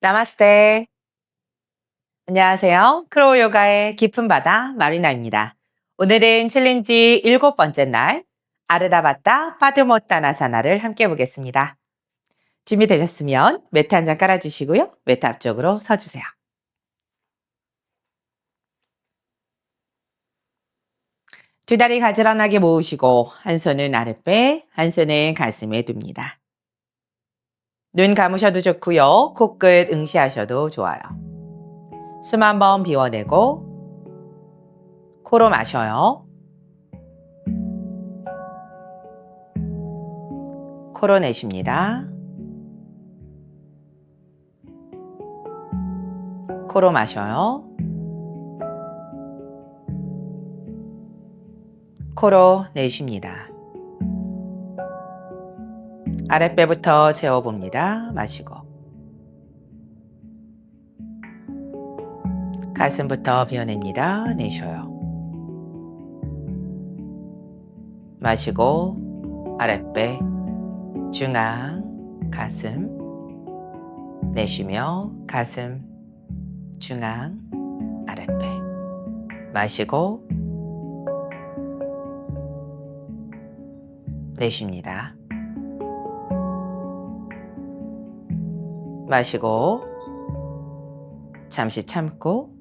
나마스테. 안녕하세요. 크로우 요가의 깊은 바다 마리나입니다. 오늘은 챌린지 일곱 번째 날 아르다바타 파드모타나사나를 함께 보겠습니다. 준비되셨으면 매트 한 장 깔아주시고요. 매트 앞쪽으로 서주세요. 두 다리 가지런하게 모으시고 한 손은 아랫배, 한 손은 가슴에 둡니다. 눈 감으셔도 좋고요. 코끝 응시하셔도 좋아요. 숨 한 번 비워내고 코로 마셔요. 코로 내쉽니다. 코로 마셔요. 코로 내쉽니다. 아랫배부터 재워봅니다. 마시고. 가슴부터 비워냅니다. 내쉬어요. 마시고 아랫배, 중앙, 가슴, 내쉬며 가슴, 중앙, 아랫배. 마시고 내쉽니다. 마시고 잠시 참고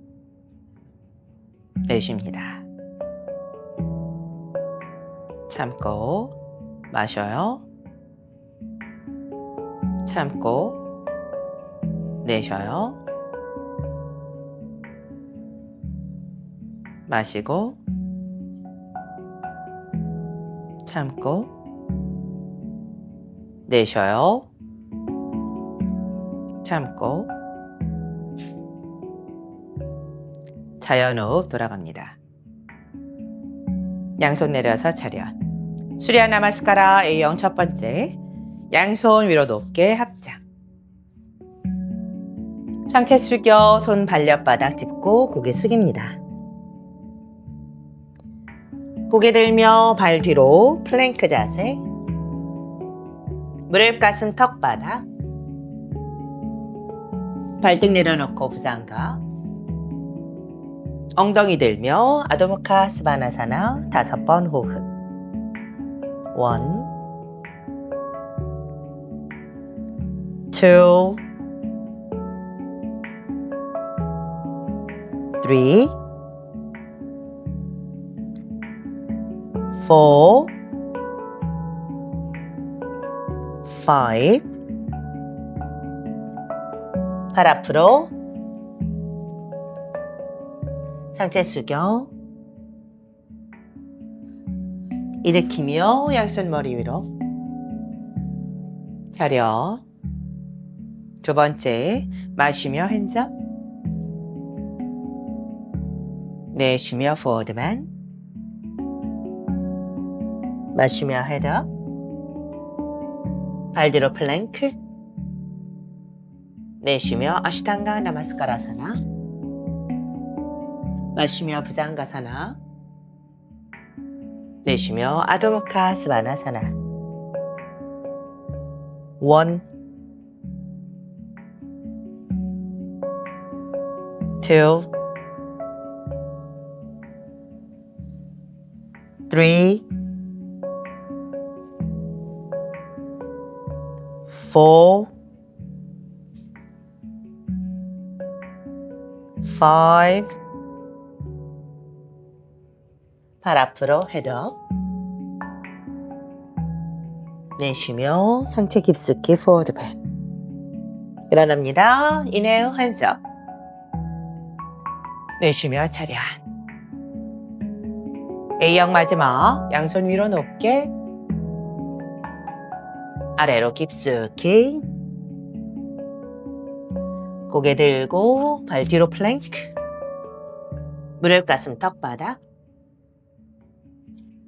내쉽니다. 참고 마셔요. 참고 내쉬어요. 마시고 참고 내쉬어요. 참고. 자연호흡 돌아갑니다. 양손 내려서 차렷. 수리아 나마스카라 A형 첫 번째. 양손 위로 높게 합장. 상체 숙여 손 발렸바닥 짚고 고개 숙입니다. 고개 들며 발 뒤로 플랭크 자세. 무릎 가슴 턱바닥 발등 내려놓고 부장가. 엉덩이 들며 아도무카 스바나사나 다섯 번 호흡. 원. two three four five 발 앞으로. 상체 숙여 일으키며 양손 머리 위로. 차려. 두 번째 마시며 핸즈업 내쉬며 포워드만. 마시며 헤드업 발 뒤로 플랭크 내쉬며 아시탄가 나마스카라사나 마시며 부장가사나 내쉬며 아도무카 스바나사나. 원. two. three. four five. 발 앞으로 헤드 업 내쉬며 상체 깊숙이 포워드 발 일어납니다. 인헤일 핸즈업 내쉬며 차렷 A형 마지막 양손 위로 높게. 아래로 깊숙이 고개 들고 발 뒤로 플랭크. 무릎 가슴 턱바닥.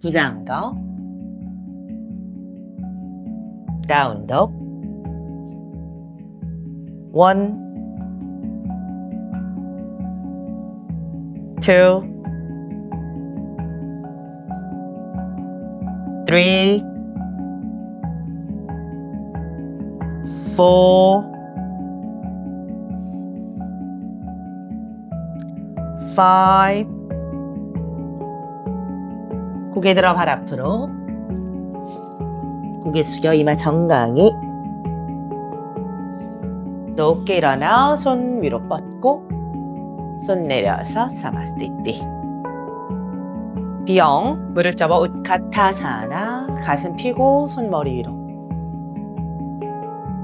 부장더 다운독 원. two three four five. 고개 들어 발 앞으로. 고개 숙여 이마 정강이. 높게 일어나 손 위로 뻗고 손 내려서 사마스티티. 비영 무릎 접어 우카타사나 가슴 펴고 손머리 위로.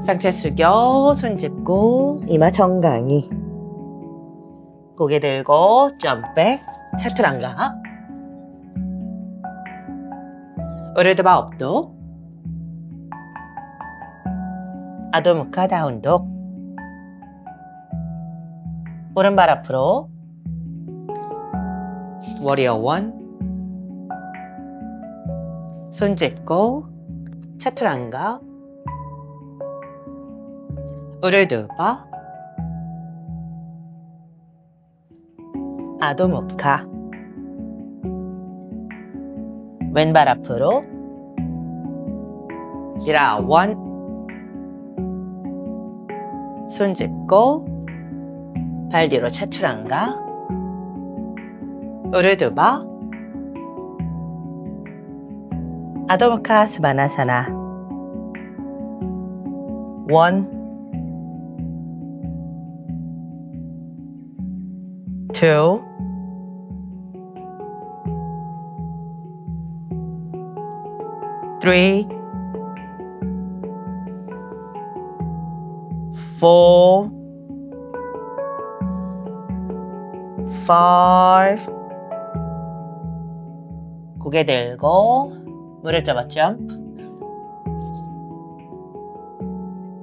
상체 숙여 손 짚고 이마 정강이. 고개 들고 점백 차투랑가. 오르드바 업도. 아도무카 다운독. 오른발 앞으로 워리어 원. 손 짚고 차투랑가. 우르드바. 아도무카. 왼발 앞으로. 이라 원. 손 짚고 발 뒤로 차출한가? 우르드바. 아도무카 스바나사나. 원. two three four five. 고개 들고 접어 점프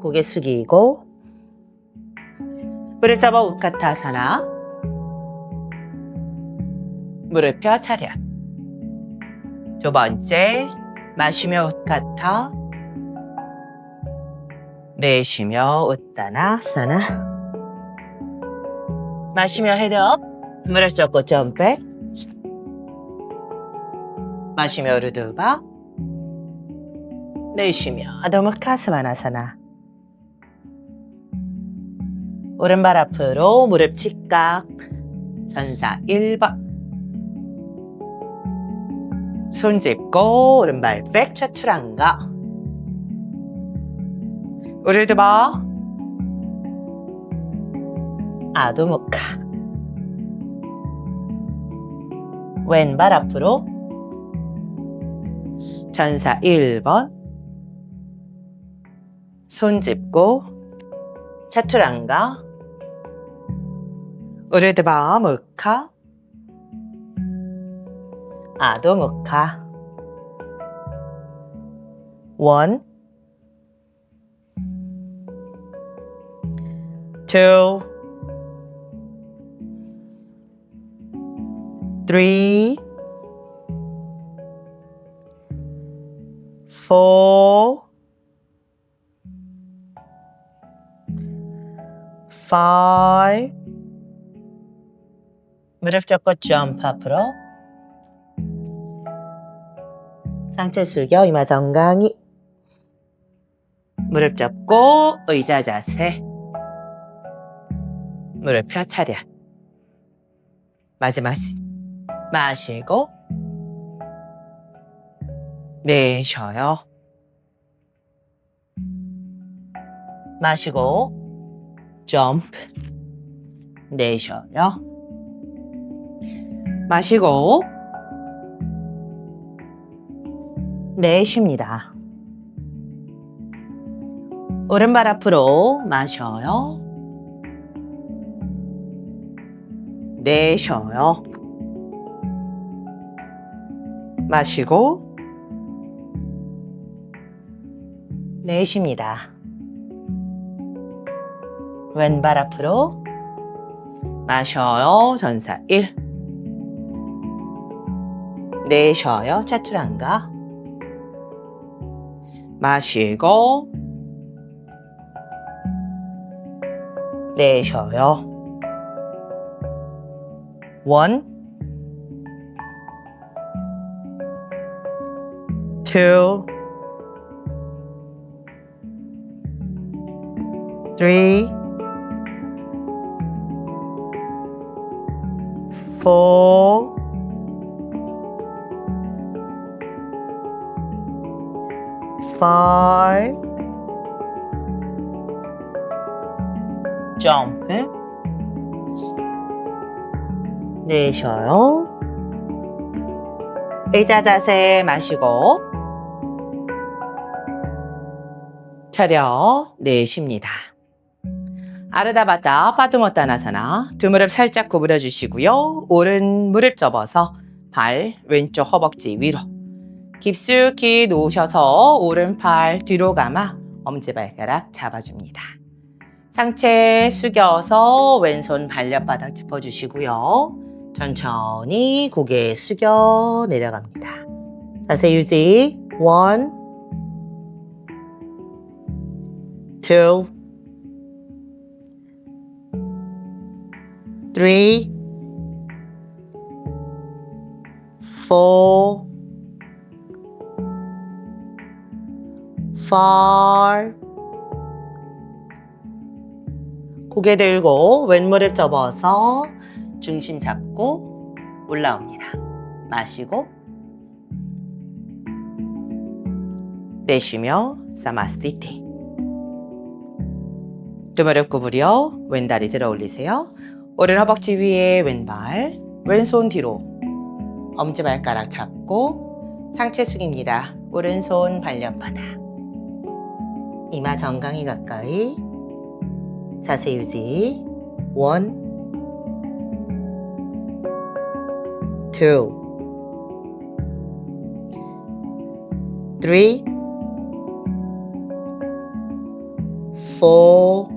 고개 숙이고 무릎 접어 우카타사나 무릎 펴 차렷. 두 번째 마시며 우카타 내쉬며 우타나사나? 마시며 헤드업 무릎 접고 점백 마시며 루드바? 내쉬며 아도무카스마나사나? 오른발 앞으로 무릎 직각 전사 1번 손 짚고 오른발 백 차출한가? 우르드바 아도무카 왼발 앞으로. 전사 1번. 손 짚고 차투랑가? 우르드바 무카 아도무카 원 two three, four, five. 무릎 접고 점프 앞으로. 상체 숙여 이마 정강이. 무릎 접고 의자 자세. 무릎 펴 차렷. 마지막 마시고 내쉬어요. 마시고 점프 내쉬어요. 마시고 내쉽니다. 오른발 앞으로 마셔요. 내쉬어요. 마시고 내쉽니다. 왼발 앞으로 마셔요. 전사 1 내쉬어요. 차투랑가 마시고 내쉬어요. 원 two, three, four, five, 점프, 내쉬어요. 의자 자세 마시고 차려 내쉽니다. 아르다바타 파트모타나사나 두 무릎 살짝 구부려 주시고요. 오른 무릎 접어서 발 왼쪽 허벅지 위로 깊숙이 놓으셔서 오른팔 뒤로 감아 엄지발가락 잡아줍니다. 상체 숙여서 왼손 발렸바닥 짚어주시고요. 천천히 고개 숙여 내려갑니다. 자세 유지. one, two, three, four, five. 고개 들고 왼무릎 접어서 중심 잡고 올라옵니다. 마시고 내쉬며 사마스티티. 두 무릎 구부려 왼다리 들어 올리세요. 오른 허벅지 위에 왼발, 왼손 뒤로 엄지발가락 잡고 상체 숙입니다. 오른손 발려바닥. 이마 정강이 가까이 자세 유지. 원, two, four,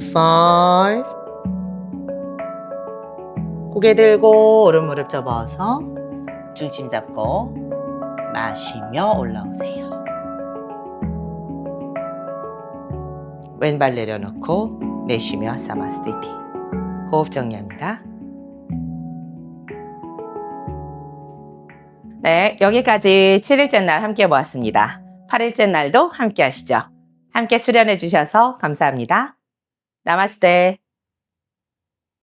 five. 고개 들고 오른 무릎 접어서 중심 잡고 마시며 올라오세요. 왼발 내려놓고 내쉬며 사마스티티. 호흡 정리합니다. 네, 여기까지 7일째 날 함께 보았습니다. 8일째 날도 함께 하시죠. 함께 수련해 주셔서 감사합니다. 나마스테.